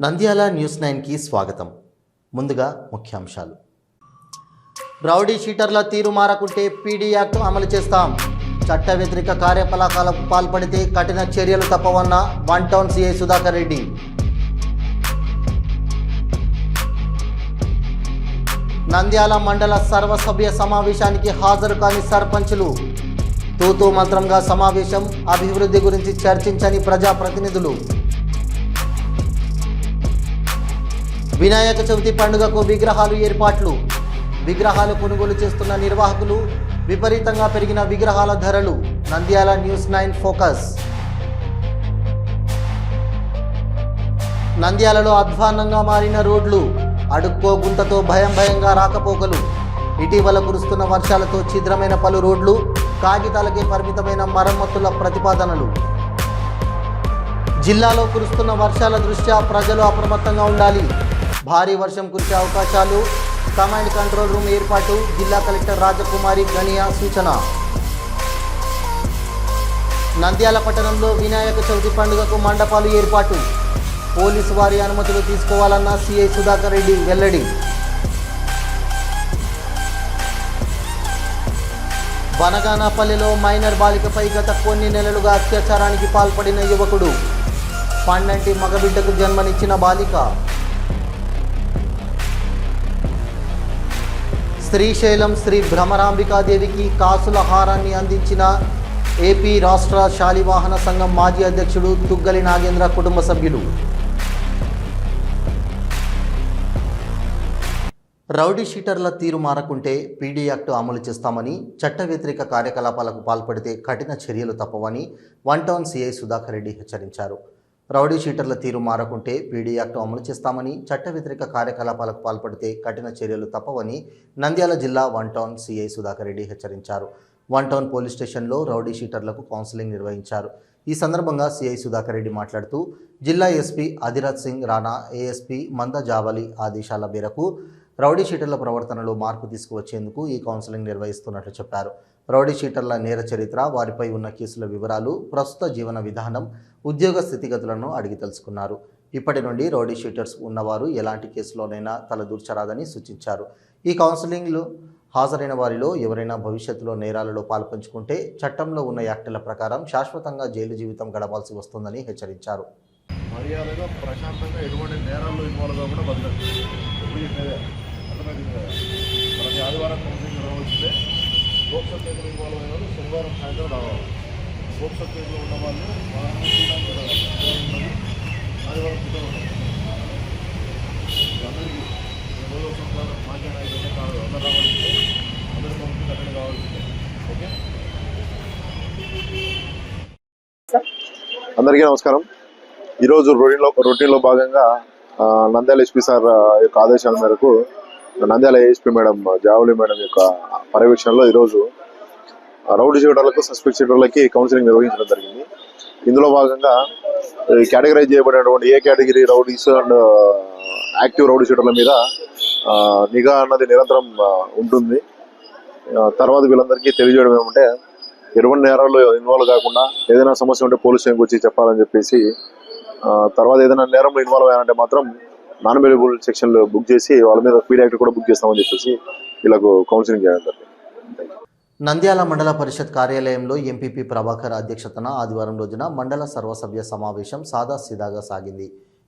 Nandyal news నైన్కి స్వాగతం. ముందుగా ముఖ్యాంశాలు. రౌడీ షీటర్ల తీరు మారకుంటే పీడీ యాక్ట్ అమలు చేస్తాం. చట్ట వ్యతిరేక కార్యకలాపాలకు పాల్పడితే కఠిన చర్యలు తప్పవన్న one town CI Sudhakar Reddy. Nandyal మండల సర్వసభ్య సమావేశానికి హాజరు కాని సర్పంచులు. తూతూ మంత్రంగా సమావేశం అభివృద్ధి గురించి చర్చించని ప్రజాప్రతినిధులు. వినాయక చవితి పండుగకు విగ్రహాలు ఏర్పాట్లు. విగ్రహాలు కొనుగోలు చేస్తున్న నిర్వాహకులు విపరీతంగా పెరిగిన విగ్రహాల ధరలు. Nandyal news nine focus. నంద్యాలలో అధ్వాన్నంగా మారిన రోడ్లు అడుక్కో గుంతతో భయం భయంగా రాకపోకలు. ఇటీవల కురుస్తున్న వర్షాలతో ఛిద్రమైన పలు రోడ్లు కాగితాలకే పరిమితమైన మరమ్మతుల ప్రతిపాదనలు. జిల్లాలో కురుస్తున్న వర్షాల దృష్ట్యా ప్రజలు అప్రమత్తంగా ఉండాలి. భారీ వర్షం కురిసే అవకాశాలు. కమాండ్ కంట్రోల్ రూమ్ ఏర్పాటు. జిల్లా కలెక్టర్ రాజకుమారి గనియా సూచన. నంద్యాల పట్టణంలో వినాయక చవితి పండుగకు మండపాలు ఏర్పాటు. పోలీసు వారి అనుమతులు తీసుకోవాలన్న సిఐ సుధాకర్ రెడ్డి వెల్లడి. బనగానాపల్లిలో మైనర్ బాలికపై గత కొన్ని నెలలుగా అత్యాచారానికి పాల్పడిన యువకుడు. పండంటి మగబిడ్డకు జన్మనిచ్చిన బాలిక. శ్రీశైలం శ్రీ భ్రమరాంబికాదేవికి కాసుల హారాన్ని అందించిన ఏపీ రాష్ట్ర శాలివాహన సంఘం మాజీ అధ్యక్షుడు తుగ్గలి నాగేంద్ర కుటుంబ సభ్యులు. రౌడీ షీటర్ల తీరు మారకుంటే పీడీ యాక్ట్ అమలు చేస్తామని చట్ట వ్యతిరేక కార్యకలాపాలకు పాల్పడితే కఠిన చర్యలు తప్పవని one town CI Sudhakar Reddy హెచ్చరించారు. రౌడీ షీటర్ల తీరు మారకుంటే పీడీ యాక్ట్ అమలు చేస్తామని చట్ట వ్యతిరేక కార్యకలాపాలకు పాల్పడితే కఠిన చర్యలు తప్పవని నంద్యాల జిల్లా one town CI Sudhakar Reddy హెచ్చరించారు. వన్ టౌన్ పోలీస్ స్టేషన్లో రౌడీ షీటర్లకు కౌన్సిలింగ్ నిర్వహించారు. ఈ సందర్భంగా సిఐ సుధాకర్ రెడ్డి మాట్లాడుతూ జిల్లా ఎస్పీ అధిరాజ్ సింగ్ రాణా ఏఎస్పీ మంద జావలి ఆదేశాల మేరకు రౌడీ షీటర్ల ప్రవర్తనలో మార్పు తీసుకువచ్చేందుకు ఈ కౌన్సిలింగ్ నిర్వహిస్తున్నట్లు చెప్పారు. రౌడీ షీటర్ల నేర చరిత్ర వారిపై ఉన్న కేసుల వివరాలు ప్రస్తుత జీవన విధానం ఉద్యోగ స్థితిగతులను అడిగి తెలుసుకున్నారు. ఇప్పటి నుండి రౌడీ షీటర్స్ ఉన్నవారు ఎలాంటి కేసులోనైనా తలదూర్చరాదని సూచించారు. ఈ కౌన్సిలింగ్లో హాజరైన వారిలో ఎవరైనా భవిష్యత్తులో నేరాలలో పాల్పంచుకుంటే చట్టంలో ఉన్న యాక్టుల ప్రకారం శాశ్వతంగా జైలు జీవితం గడపాల్సి వస్తుందని హెచ్చరించారు. మర్యాదగా ప్రశాంతంగా ఎటువంటి నేరాల్లో ఇన్వాల్వ్ కాకుండా బతకండి ఆదివారం పోక్సో కేసులు ఇన్వాల్వ్ అయిన వాళ్ళు శనివారం సాయంత్రం రావాలి పోక్సో కేసులో ఉన్న వాళ్ళు వారం చూడడానికి ఆదివారం పుట్టిన అందరికీ రెండు రోజుల మాకే నాయకులు కాదు అందరు రావాల్సిందే అందరి కౌన్సిలింగ్ అటెండ్ కావాల్సిందే ఓకే అందరికీ నమస్కారం. ఈరోజు రొటీన్లో రొటీన్లో భాగంగా నంద్యాల ఎస్పీ సార్ యొక్క ఆదేశాల మేరకు Nandyal ASP madam Javali madam యొక్క పర్యవేక్షణలో ఈరోజు ఆ, రౌడీ షీటర్లకు సస్పెక్ట్ షీటర్లకి కౌన్సిలింగ్ నిర్వహించడం జరిగింది. ఇందులో భాగంగా ఈ కేటగరైజ్ చేయబడినటువంటి A category rowdies and active rowdy షీటర్ల మీద నిఘా అన్నది నిరంతరం ఉంటుంది. తర్వాత వీళ్ళందరికీ తెలియజేయడం ఏమంటే ఎటువంటి నేరాల్లో ఇన్వాల్వ్ కాకుండా ఏదైనా సమస్య ఉంటే పోలీస్ స్టేషన్కి వచ్చి చెప్పాలని చెప్పేసి తర్వాత ఏదైనా నేరంలో ఇన్వాల్వ్ అయ్యారంటే మాత్రం నాన్ అవైలబుల్ సెక్షన్లు బుక్ చేసి వాళ్ళ మీద ఫీల్ యాక్ట్ కూడా బుక్ చేస్తామని చెప్పేసి వీళ్ళకు కౌన్సిలింగ్ చేయడం జరిగింది. నంద్యాల మండల పరిషత్ కార్యాలయంలో ఎంపీపీ ప్రభాకర్ అధ్యక్షతన ఆదివారం రోజున మండల సర్వసభ్య సమావేశం సాదాసీదాగా సాగింది.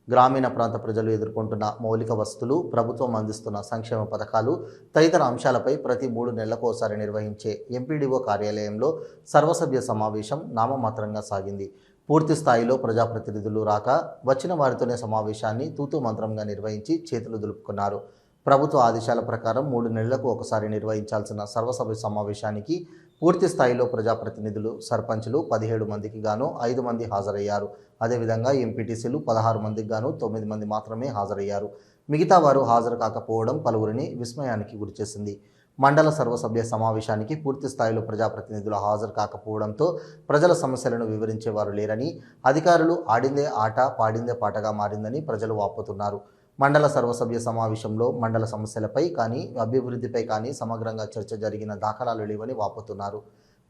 గ్రామీణ ప్రాంత ప్రజలు ఎదుర్కొంటున్న మౌలిక వసతులు ప్రభుత్వం అందిస్తున్న సంక్షేమ పథకాలు తదితర అంశాలపై ప్రతి మూడు నెలలకు నిర్వహించే ఎంపీడీఓ కార్యాలయంలో సర్వసభ్య సమావేశం నామమాత్రంగా సాగింది. పూర్తి స్థాయిలో ప్రజాప్రతినిధులు రాక వచ్చిన వారితోనే సమావేశాన్ని తూతూ మంత్రంగా నిర్వహించి చేతులు దులుపుకున్నారు. ప్రభుత్వ ఆదేశాల ప్రకారం మూడు నెలలకు ఒకసారి నిర్వహించాల్సిన సర్వసభ సమావేశానికి పూర్తి స్థాయిలో ప్రజాప్రతినిధులు సర్పంచులు పదిహేడు మందికి గాను ఐదు మంది హాజరయ్యారు. అదేవిధంగా ఎంపీటీసీలు పదహారు మందికి గాను తొమ్మిది మంది మాత్రమే హాజరయ్యారు. మిగతా వారు హాజరు కాకపోవడం పలువురిని విస్మయానికి గురిచేసింది. మండల సర్వసభ్య సమావేశానికి పూర్తి స్థాయిలో ప్రజాప్రతినిధులు హాజరు కాకపోవడంతో ప్రజల సమస్యలను వివరించేవారు లేరని అధికారులు ఆడిందే ఆట పాడిందే పాటగా మారిందని ప్రజలు వాపోతున్నారు. మండల సర్వసభ్య సమావేశంలో మండల సమస్యలపై కానీ అభివృద్ధిపై కానీ సమగ్రంగా చర్చ జరిగిన దాఖలాలు లేవని వాపోతున్నారు.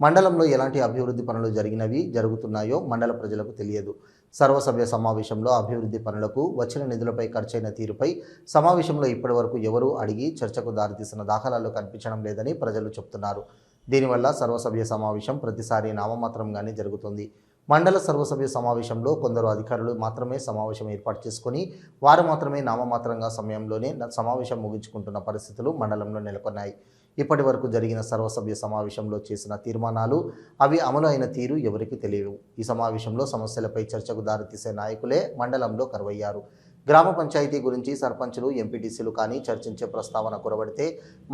మండలంలో ఎలాంటి అభివృద్ధి పనులు జరిగినవి జరుగుతున్నాయో మండల ప్రజలకు తెలియదు. సర్వసభ్య సమావేశంలో అభివృద్ధి పనులకు వచ్చిన నిధులపై ఖర్చైన తీరుపై సమావేశంలో ఇప్పటివరకు ఎవరూ అడిగి చర్చకు దారితీసిన దాఖలాలు కనిపించడం లేదని ప్రజలు చెబుతున్నారు దీనివల్ల సర్వసభ్య సమావేశం ప్రతిసారి నామమాత్రంగానే జరుగుతుంది. మండల సర్వసభ్య సమావేశంలో కొందరు అధికారులు మాత్రమే సమావేశం ఏర్పాటు చేసుకుని వారు మాత్రమే నామమాత్రంగా సమయంలోనే సమావేశం ముగించుకుంటున్న పరిస్థితులు మండలంలో నెలకొన్నాయి. ఇప్పటి వరకు జరిగిన సర్వసభ్య సమావేశంలో చేసిన తీర్మానాలు అవి అమలు అయిన తీరు ఎవరికీ తెలియవు. ఈ సమావేశంలో సమస్యలపై చర్చకు దారితీసే నాయకులే మండలంలో కరువయ్యారు. గ్రామ పంచాయతీ గురించి సర్పంచులు ఎంపీటీసీలు కానీ చర్చించే ప్రస్తావన కురబడితే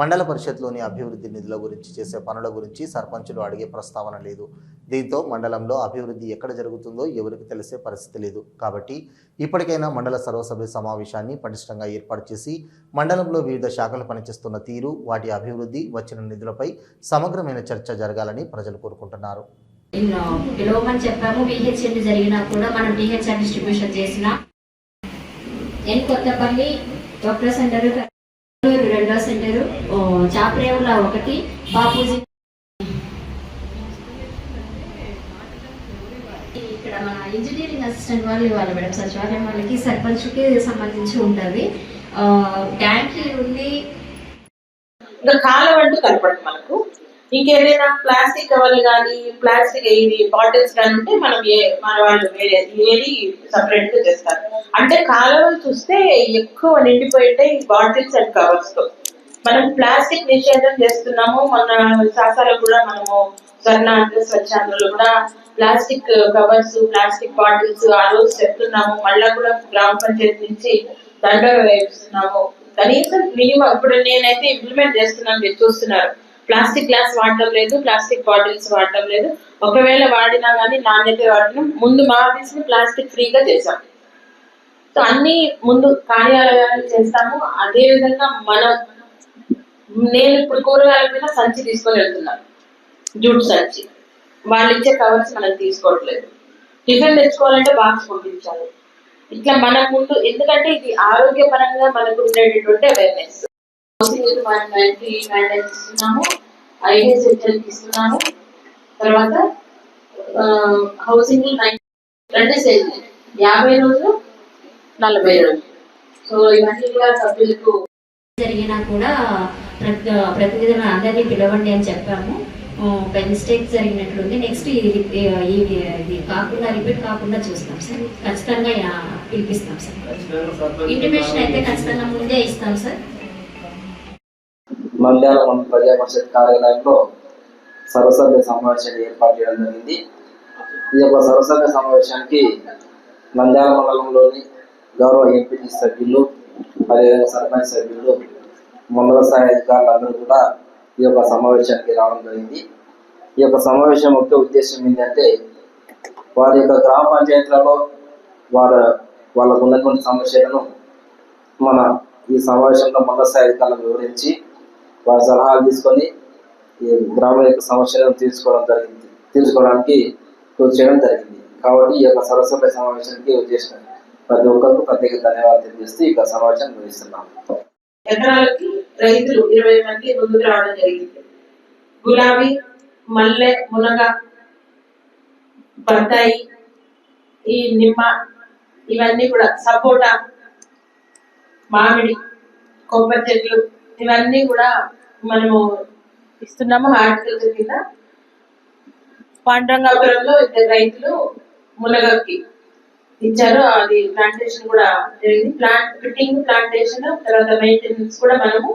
మండల పరిషత్లోని అభివృద్ధి నిధుల గురించి చేసే పనుల గురించి సర్పంచులు అడిగే ప్రస్తావన లేదు. దీంతో మండలంలో అభివృద్ధి ఎక్కడ జరుగుతుందో ఎవరికి తెలిసే పరిస్థితి లేదు. కాబట్టి ఇప్పటికైనా మండల సర్వసభ్య సమావేశాన్ని పటిష్టంగా ఏర్పాటు చేసి మండలంలో వివిధ శాఖలు పనిచేస్తున్న తీరు వాటి అభివృద్ధి వచ్చిన నిధులపై సమగ్రమైన చర్చ జరగాలని ప్రజలు కోరుకుంటున్నారు. పిలవమని చెప్పాము. బిహెచ్ఎల్ జరిగినా కూడా మనం బిహెచ్ఆర్ డిస్ట్రిబ్యూషన్ చేసినా ఎన్ కొత్తపల్లి డాక్టర్ సెంటర్ రెండో సెంటర్ చాపరేవుల ఒకటి బాపూజీ. ఇక్కడ మన ఇంజనీరింగ్ అసిస్టెంట్ వాళ్ళు ఇవ్వాలి మేడం సచివాలయం వాళ్ళకి సర్పంచ్కి సంబంధించి ఉంటుంది. ట్యాంక్ ఉంది కాలం అంటూ కనపడదు మనకు. ఇంకేదైనా ప్లాస్టిక్ కవర్లు కానీ ప్లాస్టిక్ ఇది బాటిల్స్ కానీ ఉంటే మనం ఏ మన వాళ్ళు వేరే ఏది సపరేట్గా చేస్తారు. అంటే కాలువలు చూస్తే ఎక్కువ నిండిపోయి ఉంటాయి బాటిల్స్ అండ్ కవర్స్తో. మనం ప్లాస్టిక్ నిషేధం చేస్తున్నాము. మన శాసనాలు కూడా మనము స్వర్ణాంధ్ర స్వచ్ఛాంధ్రలో కూడా ప్లాస్టిక్ కవర్స్ ప్లాస్టిక్ బాటిల్స్ ఆ రోజు చెప్తున్నాము. మళ్ళా కూడా గ్రామ పంచాయతీ నుంచి దండ వేస్తున్నాము కనీసం మినిమం ఇప్పుడు నేనైతే ఇంప్లిమెంట్ చేస్తున్నాను మీరు చూస్తున్నారు. ప్లాస్టిక్ గ్లాస్ వాడటం లేదు ప్లాస్టిక్ బాటిల్స్ వాడటం లేదు. ఒకవేళ వాడినా కానీ నాణ్యత వాడటం. ముందు మా ఆఫీస్ని ప్లాస్టిక్ ఫ్రీగా చేసాం సో అన్ని ముందు కార్యాలయాలు చేస్తాము. అదే విధంగా మన నేను ఇప్పుడు కూరగాయల మీద సంచి తీసుకొని వెళ్తున్నాను జూట్ సంచి. వాళ్ళు ఇచ్చే కవర్స్ మనం తీసుకోవట్లేదు. టిఫిన్ తెచ్చుకోవాలంటే బాక్స్ పంపించాలి. ఇట్లా మన ముందు ఎందుకంటే ఇది ఆరోగ్యపరంగా మనకు ఉండేటటువంటి అవేర్నెస్ హౌసింగ్ మనకి మ్యాండేట్ ఇస్తున్నాము. ఇస్తున్నాము తర్వాత హౌసింగ్ రెండు యాభై రోజులు నలభై రోజులు. సో ఇవన్నీ కూడా సభ్యులకు జరిగినా కూడా ప్రతి ప్రతినిధులను అందరినీ పిలవండి అని చెప్పాము. Pen mistake జరిగినట్లుంది. నెక్స్ట్ ఇది కాకుండా రిపీట్ కాకుండా చూస్తాం సార్. ఖచ్చితంగా పిలిపిస్తాం సార్. ఇంటిమేషన్ అయితే ఖచ్చితంగా ముందే ఇస్తాం సార్. నంద్యాల మండల ప్రజా పరిషత్ కార్యాలయంలో సర్వసభ్య సమావేశాన్ని ఏర్పాటు చేయడం జరిగింది. ఈ యొక్క సర్వసభ్య సమావేశానికి నంద్యాల మండలంలోని గౌరవ ఎంపీటీ సభ్యులు అదేవిధంగా సర్పంచ్ సభ్యులు మండల స్థాయి అధికారులందరూ కూడా ఈ యొక్క సమావేశానికి రావడం జరిగింది. ఈ యొక్క సమావేశం ముఖ్య ఉద్దేశం ఏంటంటే వారి యొక్క గ్రామ పంచాయతీలలో వారి వాళ్ళకు ఉన్నటువంటి సమస్యలను మన ఈ సమావేశంలో మండల స్థాయి అధికారులకు వివరించి వారి సలహాలు తీసుకొని ఈ గ్రామ యొక్క సమస్యలను తీర్చుకోవడం జరిగింది. తీర్చుకోవడానికి కృషి చేయడం జరిగింది. కాబట్టి ఈ యొక్క సరస్వత సమావేశానికి ఉద్దేశం ప్రతి ఒక్కరికి ప్రత్యేక ధన్యవాదాలు తెలియజేస్తూ ఈ యొక్క సమావేశాన్ని ముగిస్తున్నాం. ఎకరాలకి రైతులు ఇరవై మంది ముందుకు రావడం జరిగింది. గులాబీ మల్లె మునగ బత్తాయి ఈ నిమ్మ ఇవన్నీ కూడా సపోటా మామిడి కొబ్బరి చెట్లు ఇవన్నీ కూడా మనము ఇస్తున్నాము హార్టికల్చర్ కింద. పాండ్రంగాపురంలో ఇద్దరు రైతులు మునగకి ఇచ్చారు. అది ప్లాంటేషన్ కూడా జరిగింది. ప్లాంట్ ఫిట్టింగ్ ప్లాంటేషన్ తర్వాత మెయింటెనెన్స్ కూడా మనము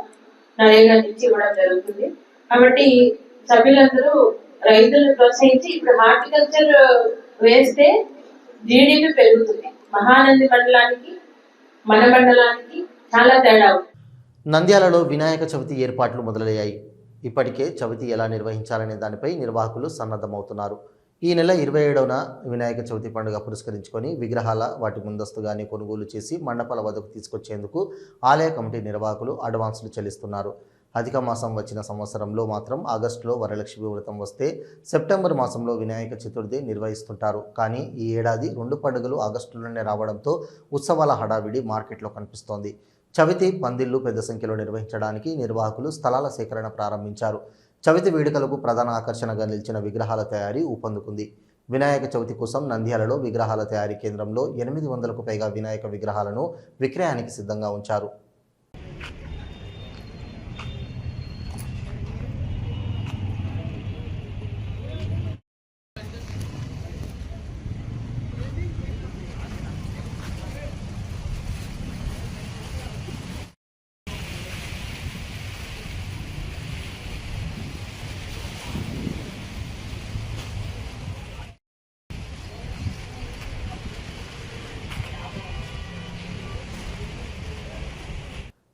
నరేగా నుంచి ఇవ్వడం జరుగుతుంది. కాబట్టి సభ్యులందరూ రైతులను ప్రోత్సహించి ఇప్పుడు హార్టికల్చర్ వేస్తే జీడిపి పెరుగుతుంది. మహానంది మండలానికి మన మండలానికి చాలా తేడా ఉంది. నంద్యాలలో వినాయక చవితి ఏర్పాట్లు మొదలయ్యాయి. ఇప్పటికే చవితి ఎలా నిర్వహించాలనే దానిపై నిర్వాహకులు సన్నద్ధమవుతున్నారు. ఈ నెల ఇరవై ఏడవన వినాయక చవితి పండుగ పురస్కరించుకొని విగ్రహాల వాటి ముందస్తుగానే కొనుగోలు చేసి మండపాల వద్దకు తీసుకొచ్చేందుకు ఆలయ కమిటీ నిర్వాహకులు అడ్వాన్సులు చెల్లిస్తున్నారు. అధిక మాసం వచ్చిన సంవత్సరంలో మాత్రం ఆగస్టులో వరలక్ష్మి వ్రతం వస్తే సెప్టెంబర్ మాసంలో వినాయక చతుర్థి నిర్వహిస్తుంటారు. కానీ ఈ ఏడాది రెండు పండుగలు ఆగస్టులోనే రావడంతో ఉత్సవాల హడావిడి మార్కెట్లో కనిపిస్తోంది. చవితి పందిళ్ళు పెద్ద సంఖ్యలో నిర్వహించడానికి నిర్వాహకులు స్థలాల సేకరణ ప్రారంభించారు. చవితి వేడుకలకు ప్రధాన ఆకర్షణగా నిలిచిన విగ్రహాల తయారీ ఊపందుకుంది. వినాయక చవితి కోసం నంద్యాలలో విగ్రహాల తయారీ కేంద్రంలో ఎనిమిది వందలకు పైగా వినాయక విగ్రహాలను విక్రయానికి సిద్ధంగా ఉంచారు.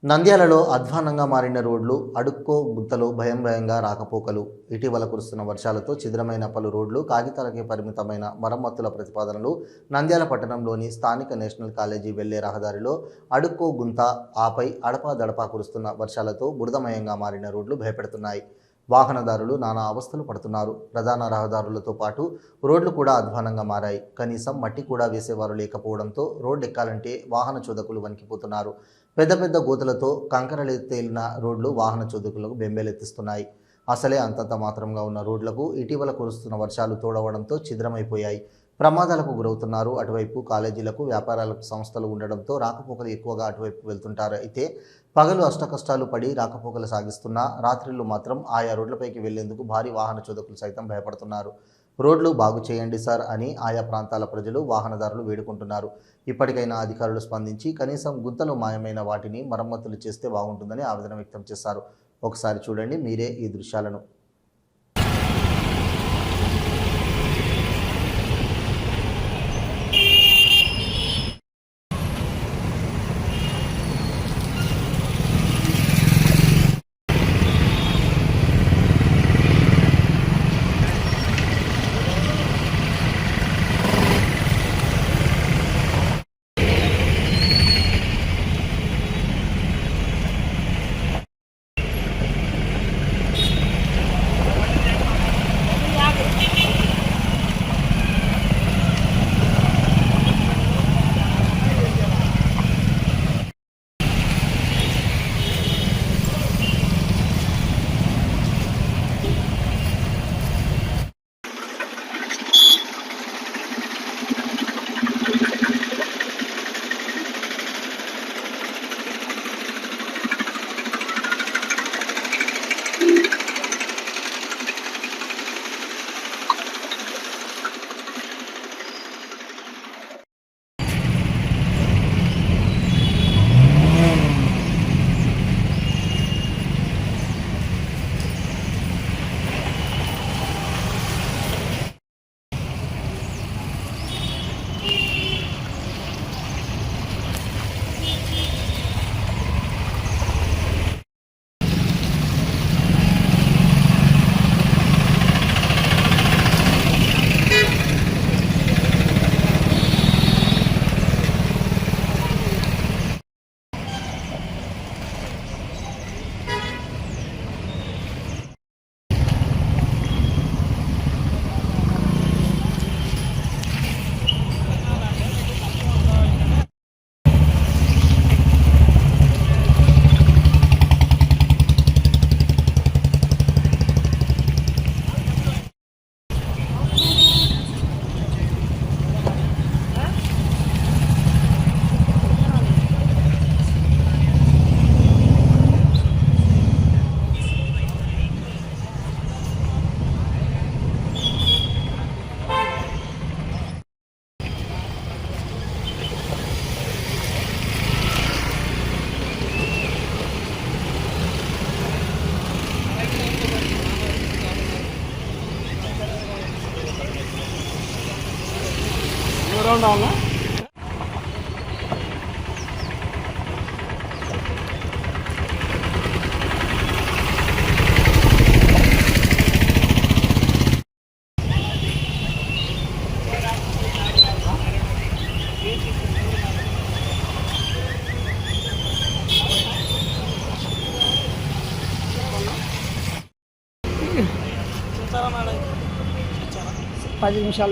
నంద్యాలలో అధ్వానంగా మారిన రోడ్లు అడుక్కో గుంతలు భయం భయంగా రాకపోకలు. ఇటీవల కురుస్తున్న వర్షాలతో చిద్రమైన పలు రోడ్లు కాగితాలకే పరిమితమైన మరమ్మతుల ప్రతిపాదనలు నంద్యాల పట్టణంలోని స్థానిక నేషనల్ కాలేజీ వెళ్ళే రహదారిలో అడుక్కో గుంత ఆపై అడపా దడపా కురుస్తున్న వర్షాలతో బురదమయంగా మారిన రోడ్లు భయపెడుతున్నాయి. వాహనదారులు నానా అవస్థలు పడుతున్నారు. ప్రధాన రహదారులతో పాటు రోడ్లు కూడా అధ్వానంగా మారాయి. కనీసం మట్టి కూడా వేసేవారు లేకపోవడంతో రోడ్డు ఎక్కాలంటే వాహన చోదకులు వణికిపోతున్నారు. పెద్ద పెద్ద గోతులతో కంకరలు తేలిన రోడ్లు వాహన చోదకులకు బెంబేలెత్తిస్తున్నాయి. అసలే అంతంత మాత్రంగా ఉన్న రోడ్లకు ఇటీవల కురుస్తున్న వర్షాలు తోడవడంతో ఛిద్రమైపోయాయి. ప్రమాదాలకు గురవుతున్నారు. అటువైపు కాలేజీలకు వ్యాపారాలకు సంస్థలు ఉండడంతో రాకపోకలు ఎక్కువగా అటువైపు వెళ్తుంటారు. అయితే పగలు అష్టకష్టాలు పడి రాకపోకలు సాగిస్తున్నా రాత్రిళ్ళు మాత్రం ఆయా రోడ్లపైకి వెళ్ళేందుకు భారీ వాహన చోదకులు సైతం భయపడుతున్నారు. రోడ్లు బాగు చేయండి సార్ అని ఆయా ప్రాంతాల ప్రజలు వాహనదారులు వేడుకుంటున్నారు. ఇప్పటికైనా అధికారులు స్పందించి కనీసం గుంతలు మాయమైన వాటిని మరమ్మతులు చేస్తే బాగుంటుందని ఆవేదన వ్యక్తం చేశారు. ఒకసారి చూడండి మీరే ఈ దృశ్యాలను. লাগে বিশাল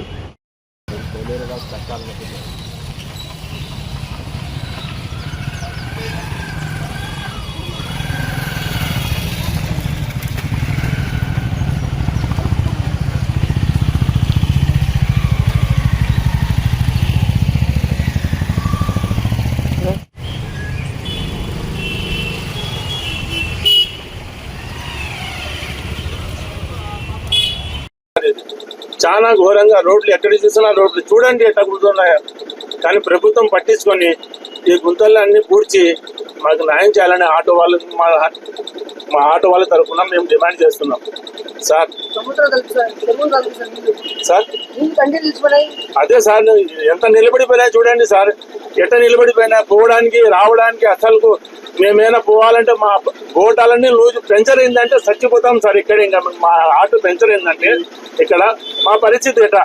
edilir. చాలా ఘోరంగా రోడ్లు ఎక్కడ చూసినా రోడ్లు చూడండి ఎట్లా కూర్చున్నాయో కానీ ప్రభుత్వం పట్టించుకొని ఈ గుంతలన్నీ పూడ్చి మాకు న్యాయం చేయాలని ఆటో వాళ్ళు మా మా ఆటో వాళ్ళ తరఫున మేము డిమాండ్ చేస్తున్నాం. సార్. సార్ అదే సార్ ఎంత నిలబడిపోయినా చూడండి సార్. ఎట్ట నిలబడిపోయినా పోవడానికి రావడానికి అసలు మేమైనా పోవాలంటే మా గోటాలన్నీ లూజ్ పెంచర్ అయిందంటే చచ్చిపోతాం సార్ ఇక్కడ ఇంకా మా ఆటో పెంచర్ అయిందంటే ఇక్కడ మా పరిస్థితి ఎట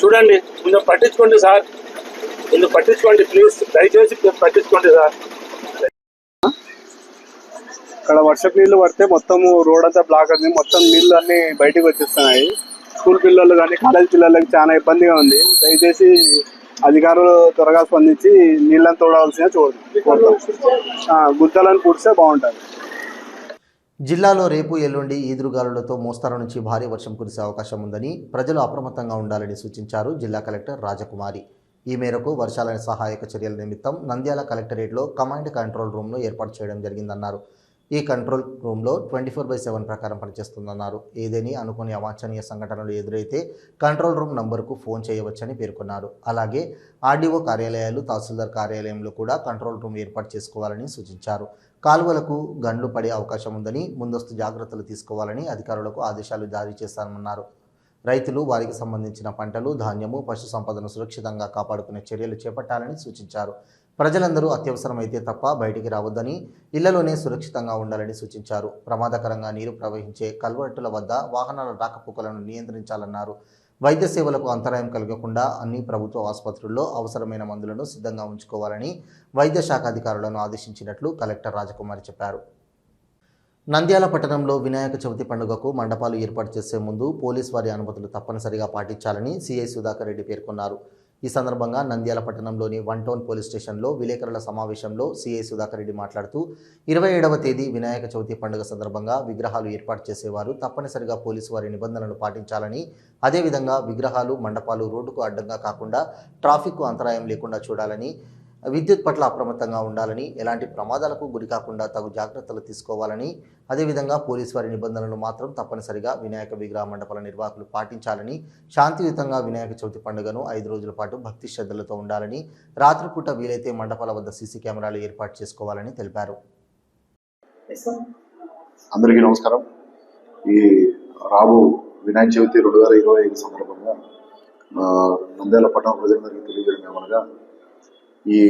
చూడండి కొంచెం పట్టించుకోండి సార్. కొంచెం పట్టించుకోండి ప్లీజ్ దయచేసి పట్టించుకోండి సార్. ఇక్కడ వర్షపు నీళ్ళు పడితే మొత్తం రోడ్ అంతా బ్లాక్ అయింది. మొత్తం నీళ్ళు అన్ని బయటకు వచ్చేస్తున్నాయి. స్కూల్ పిల్లలు కానీ కాలేజ్ పిల్లలకి చాలా ఇబ్బందిగా ఉంది. దయచేసి అధికారులు త్వరగా స్పందించి నీళ్ళని తోడవలసిన చూడండి గుద్దలను పూడిస్తే బాగుంటుంది. జిల్లాలో రేపు ఎల్లుండి ఈదురుగాలులతో మోస్తరు నుంచి భారీ వర్షం కురిసే అవకాశం ఉందని ప్రజలు అప్రమత్తంగా ఉండాలని సూచించారు జిల్లా కలెక్టర్ రాజకుమారి. ఈ మేరకు వర్షాల సహాయక చర్యల నిమిత్తం నంద్యాల కలెక్టరేట్లో కమాండ్ కంట్రోల్ రూమ్ను ఏర్పాటు చేయడం జరిగిందన్నారు. ఈ కంట్రోల్ రూమ్లో ట్వంటీ ఫోర్ బై సెవెన్ ప్రకారం పనిచేస్తుందన్నారు. ఏదేని అనుకుని అవాంఛనీయ సంఘటనలు ఎదురైతే కంట్రోల్ రూమ్ నంబర్కు ఫోన్ చేయవచ్చని పేర్కొన్నారు. అలాగే ఆర్డీఓ కార్యాలయాలు తహసీల్దార్ కార్యాలయంలో కూడా కంట్రోల్ రూమ్ ఏర్పాటు చేసుకోవాలని సూచించారు. కాలువలకు గండ్లు పడే అవకాశం ఉందని ముందస్తు జాగ్రత్తలు తీసుకోవాలని అధికారులకు ఆదేశాలు జారీ చేశారన్నారు రైతులు వారికి సంబంధించిన పంటలు ధాన్యము పశు సంపదను సురక్షితంగా కాపాడుకునే చర్యలు చేపట్టాలని సూచించారు. ప్రజలందరూ అత్యవసరమైతే తప్ప బయటికి రావద్దని ఇళ్ళలోనే సురక్షితంగా ఉండాలని సూచించారు. ప్రమాదకరంగా నీరు ప్రవహించే కల్వర్టుల వద్ద వాహనాల రాకపోకలను నియంత్రించాలన్నారు. వైద్య సేవలకు అంతరాయం కలగకుండా అన్ని ప్రభుత్వ ఆసుపత్రుల్లో అవసరమైన మందులను సిద్ధంగా ఉంచుకోవాలని వైద్య శాఖ అధికారులను ఆదేశించినట్లు కలెక్టర్ రాజకుమారి చెప్పారు. నంద్యాల పట్టణంలో వినాయక చవితి పండుగకు మండపాలు ఏర్పాటు చేసే ముందు పోలీస్ వారి అనుమతులు తప్పనిసరిగా పాటించాలని సిఐ సుధాకర్ రెడ్డి పేర్కొన్నారు. ఈ సందర్భంగా నంద్యాల పట్టణంలోని వన్ టౌన్ పోలీస్ స్టేషన్లో విలేకరుల సమావేశంలో సీఐ సుధాకర్ రెడ్డి మాట్లాడుతూ ఇరవై ఏడవ తేదీ వినాయక చవితి పండుగ సందర్భంగా విగ్రహాలు ఏర్పాటు చేసేవారు. తప్పనిసరిగా పోలీసు వారి నిబంధనలు పాటించాలని అదేవిధంగా విగ్రహాలు మండపాలు రోడ్డుకు అడ్డంగా కాకుండా ట్రాఫిక్కు అంతరాయం లేకుండా చూడాలని విద్యుత్ పట్ల అప్రమత్తంగా ఉండాలని ఎలాంటి ప్రమాదాలకు గురికాకుండా తగు జాగ్రత్తలు తీసుకోవాలని అదేవిధంగా పోలీసు వారి నిబంధనలు మాత్రం తప్పనిసరిగా వినాయక విగ్రహ మండపాల నిర్వాహకులు పాటించాలని శాంతియుతంగా వినాయక చవితి పండుగను ఐదు రోజుల పాటు భక్తి శ్రద్ధలతో ఉండాలని రాత్రిపూట వీలైతే మండపాల వద్ద సీసీ కెమెరాలు ఏర్పాటు చేసుకోవాలని తెలిపారు. అందరికీ నమస్కారం. ఈ రాబో వినాయక చవితి రెండు వేల ఇరవై ఐదు సందర్భంగా నంద్యాల పట్టణ ప్రజలందరికీ తెలియజేయడం ఏమనగా ఈ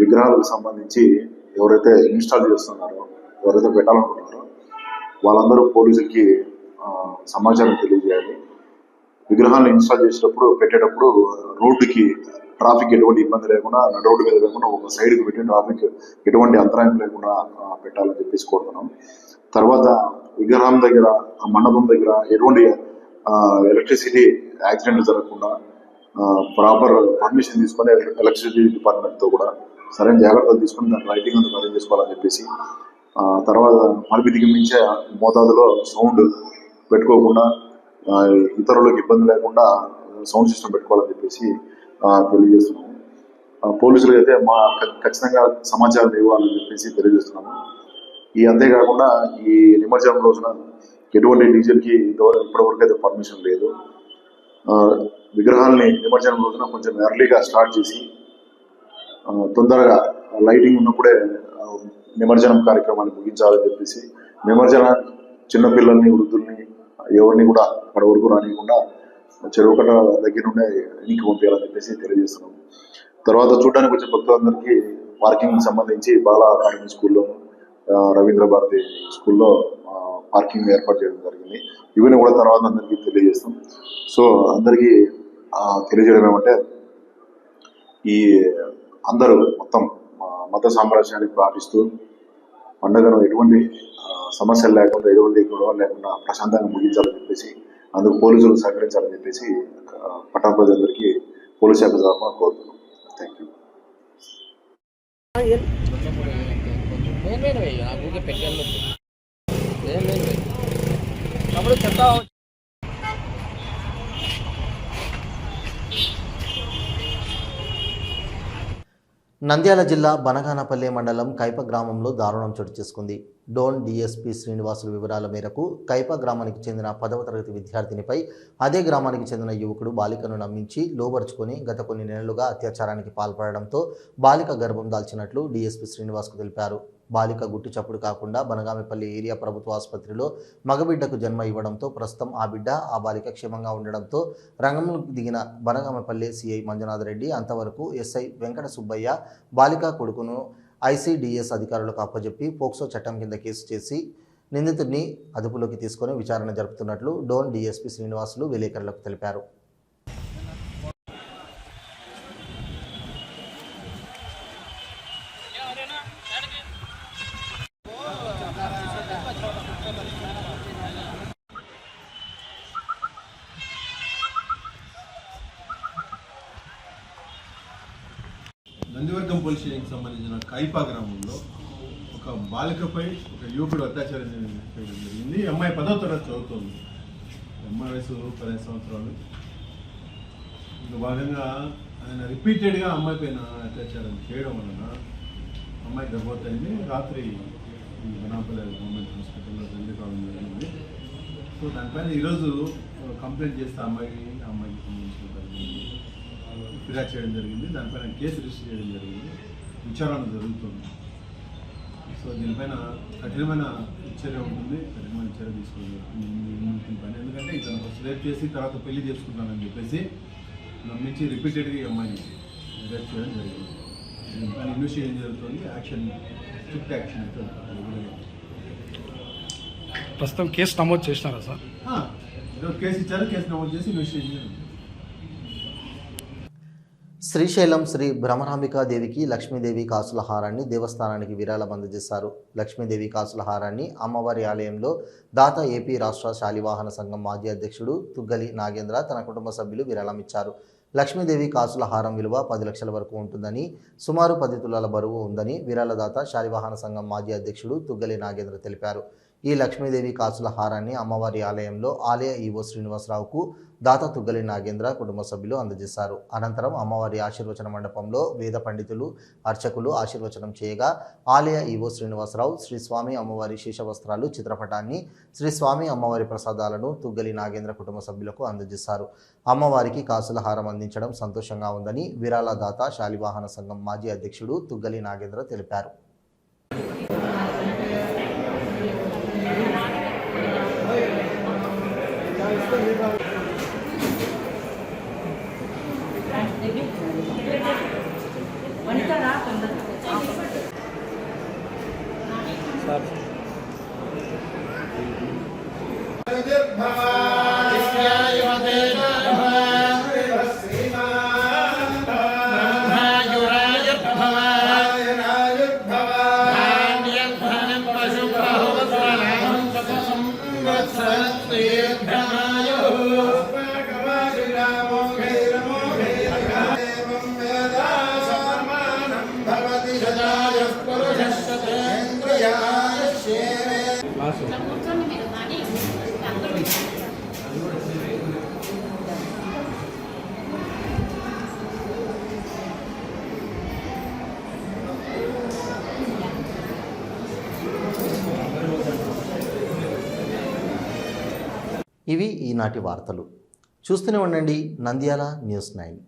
విగ్రహాలకు సంబంధించి ఎవరైతే ఇన్స్టాల్ చేస్తున్నారో ఎవరైతే పెట్టాలనుకుంటున్నారో వాళ్ళందరూ పోలీసులకి సమాచారం తెలియజేయాలి. విగ్రహాలను ఇన్స్టాల్ చేసేటప్పుడు పెట్టేటప్పుడు రోడ్డుకి ట్రాఫిక్ ఎటువంటి ఇబ్బంది లేకుండా రోడ్డు మీద లేకుండా ఒక సైడ్కి పెట్టి ట్రాఫిక్ ఎటువంటి అంతరాయం లేకుండా పెట్టాలని చెప్పేసి కోరుతున్నాం. తర్వాత విగ్రహం దగ్గర మండపం దగ్గర ఎటువంటి ఎలక్ట్రిసిటీ యాక్సిడెంట్ జరగకుండా ప్రాపర్ పర్మిషన్ తీసుకొని ఎలక్ట్రిసిటీ డిపార్ట్మెంట్తో కూడా సరైన జాగ్రత్తలు తీసుకొని దాని లైటింగ్ అంతా అరేంజ్ చేసుకోవాలని చెప్పేసి తర్వాత పరిమితికి మించే మోతాదులో సౌండ్ పెట్టుకోకుండా ఇతరులకు ఇబ్బంది లేకుండా సౌండ్ సిస్టమ్ పెట్టుకోవాలని చెప్పేసి తెలియజేస్తున్నాము. ఆ, పోలీసులకు అయితే మా ఖచ్చితంగా సమాచారం ఇవ్వాలని చెప్పేసి తెలియజేస్తున్నాము. ఈ అంతేకాకుండా ఈ నిమజ్జనం రోజున ఎటువంటి డీజిల్కి ఇంతవరకు ఇప్పటివరకు అయితే పర్మిషన్ లేదు. విగ్రహాల్ని నిమజ్జనం రోజున కొంచెం ఎర్లీగా స్టార్ట్ చేసి తొందరగా లైటింగ్ ఉన్నప్పుడే నిమజ్జనం కార్యక్రమాన్ని ముగించాలని చెప్పేసి నిమజ్జన చిన్నపిల్లల్ని వృద్ధుల్ని ఎవరిని కూడా అక్కడ వరకు రానియకుండా చెరువు కట్ట దగ్గర నుండే ఇంటికి పంపించాలని చెప్పేసి తెలియజేస్తున్నాం తర్వాత చూడడానికి వచ్చే భక్తులందరికీ పార్కింగ్ సంబంధించి బాల అకాడమీ స్కూల్లో రవీంద్ర భారతి స్కూల్లో పార్కింగ్ ఏర్పాటు చేయడం జరిగింది. ఇవన్నీ కూడా తర్వాత అందరికీ తెలియజేస్తాం. సో అందరికీ తెలియజేయడం ఏమంటే ఈ అందరూ మొత్తం మత సామ్రాజ్యాన్ని పాటిస్తూ పండుగను ఎటువంటి సమస్యలు లేకుండా ఎటువంటి గొడవలు లేకుండా ప్రశాంతంగా ముగించాలని చెప్పేసి అందుకు పోలీసులు సహకరించాలని చెప్పేసి పట్టణ ప్రజలందరికీ పోలీస్ శాఖ తరఫున కోరుతున్నాం. థ్యాంక్ యూ అప్పుడు చెప్తా నంద్యాల జిల్లా బనగానపల్లి మండలం కైప గ్రామంలో దారుణం చోటు చేసుకుంది. డోన్ డిఎస్పి శ్రీనివాసుల వివరాల మేరకు కైప గ్రామానికి చెందిన పదవ తరగతి విద్యార్థినిపై అదే గ్రామానికి చెందిన యువకుడు బాలికను నమ్మించి లోబరుచుకొని గత కొన్ని నెలలుగా అత్యాచారానికి పాల్పడడంతో బాలిక గర్భం దాల్చినట్లు డిఎస్పి శ్రీనివాస్కు తెలిపారు. బాలిక గుట్టు చప్పుడు కాకుండా బనగామిపల్లి ఏరియా ప్రభుత్వ ఆసుపత్రిలో మగబిడ్డకు జన్మ ఇవ్వడంతో ప్రస్తుతం ఆ బిడ్డ ఆ బాలిక క్షేమంగా ఉండడంతో రంగంలోకి దిగిన బనగామపల్లి సిఐ మంజునాథ్ రెడ్డి అంతవరకు ఎస్ఐ వెంకట సుబ్బయ్య బాలిక కొడుకును ఐసీడీఎస్ అధికారులకు అప్పజెప్పి పోక్సో చట్టం కింద కేసు చేసి నిందితుడిని అదుపులోకి తీసుకొని విచారణ జరుపుతున్నట్లు డోన్ డీఎస్పీ శ్రీనివాసులు విలేకరులకు తెలిపారు. నందివర్గం పోలీస్ స్టేషన్కి సంబంధించిన కైపా గ్రామంలో ఒక బాలికపై ఒక యువకుడు అత్యాచారం జరిగింది. అమ్మాయి పదో తరగతి చదువుతోంది. అమ్మాయి వయసు పదిహేను సంవత్సరాలు. ఇందులో భాగంగా ఆయన రిపీటెడ్గా అమ్మాయి పైన అత్యాచారం చేయడం వలన అమ్మాయి గర్భవతయింది. రాత్రి ఈ బనాపల్లి గవర్నమెంట్ హాస్పిటల్లో తండ్రి కావడం జరిగింది. సో దానిపైన ఈరోజు కంప్లైంట్ చేస్తే అమ్మాయి అమ్మాయి ఆ అమ్మాయికి సంబంధించిన దాన్ని ఫిర్యాదు చేయడం జరిగింది. దానిపైన కేసు రిజిస్టర్ చేయడం జరిగింది. విచారణ జరుగుతుంది. సో దీనిపైన కఠినమైన చర్య ఉంటుంది. కఠినమైన చర్య తీసుకోవాలి. దీనిపైన ఎందుకంటే ఇతను ఫస్ట్ రేప్ చేసి తర్వాత పెళ్ళి చేసుకుంటానని చెప్పేసి నమ్మించి రిపీటెడ్గా ఈ అమ్మాయిని రేప్ చేయడం జరిగింది. దీనిపైన ఇన్వెస్టిగేషన్ జరుగుతుంది? యాక్షన్ స్ట్రిక్ట్ యాక్షన్ అయితే. ప్రస్తుతం కేసు నమోదు చేసినారా సార్? కేసు ఇచ్చారు కేసు నమోదు చేసి ఇన్వెస్టిగేషన్ జరుగుతుంది శ్రీశైలం శ్రీ భ్రమరాంబికాదేవికి లక్ష్మీదేవి కాసుల హారాన్ని దేవస్థానానికి విరాళం అందజేశారు. లక్ష్మీదేవి కాసుల హారాన్ని అమ్మవారి ఆలయంలో దాత ఏపీ రాష్ట్ర శాలివాహన సంఘం మాజీ అధ్యక్షుడు తుగ్గలి నాగేంద్ర తన కుటుంబ సభ్యులు విరాళం ఇచ్చారు. లక్ష్మీదేవి కాసుల హారం విలువ పది లక్షల వరకు ఉంటుందని సుమారు పది తులాల బరువు ఉందని విరాళదాత శాలివాహన సంఘం మాజీ అధ్యక్షుడు తుగ్గలి నాగేంద్ర తెలిపారు. ఈ లక్ష్మీదేవి కాసుల హారాన్ని అమ్మవారి ఆలయంలో ఆలయ ఈవో శ్రీనివాసరావుకు దాత తుగ్గలి నాగేంద్ర కుటుంబ సభ్యులు అందజేశారు. అనంతరం అమ్మవారి ఆశీర్వచన మండపంలో వేద పండితులు అర్చకులు ఆశీర్వచనం చేయగా ఆలయ ఈవో శ్రీనివాసరావు శ్రీ స్వామి అమ్మవారి శేషవస్త్రాలు చిత్రపటాన్ని శ్రీ స్వామి అమ్మవారి ప్రసాదాలను తుగ్గలి నాగేంద్ర కుటుంబ సభ్యులకు అందజేశారు. అమ్మవారికి కాసుల హారం అందించడం సంతోషంగా ఉందని విరాళదాత శాలివాహన సంఘం మాజీ అధ్యక్షుడు తుగ్గలి నాగేంద్ర తెలిపారు. ఇవి ఈనాటి వార్తలు. చూస్తూనే ఉండండి నంద్యాల న్యూస్ నైన్.